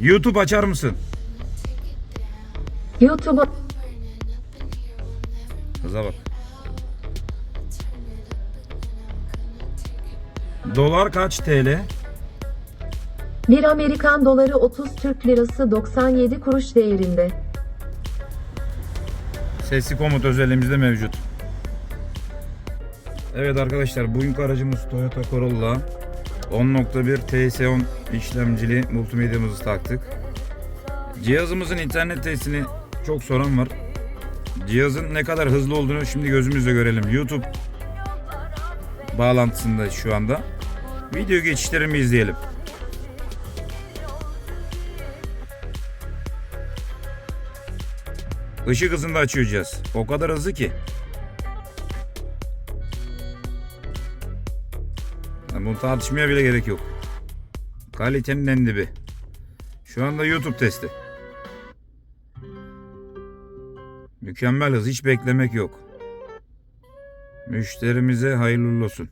YouTube açar mısın? YouTube'a Kıza bak. Dolar kaç TL? 1 Amerikan doları 30 Türk lirası 97 kuruş değerinde. Sesli komut özelliğimizde mevcut. Evet arkadaşlar bugünkü aracımız Toyota Corolla 10.1 TS10 işlemcili multimedyamızı taktık. Cihazımızın internet testini çok soran var. Cihazın ne kadar hızlı olduğunu şimdi gözümüzle görelim. YouTube bağlantısında şu anda. Video geçişlerimi izleyelim. Işık hızında cihaz. O kadar hızlı ki. Yani bunu tartışmaya bile gerek yok. Kalitenin en dibi. Şu anda YouTube testi. Mükemmel hız. Hiç beklemek yok. Müşterimize hayırlı olsun.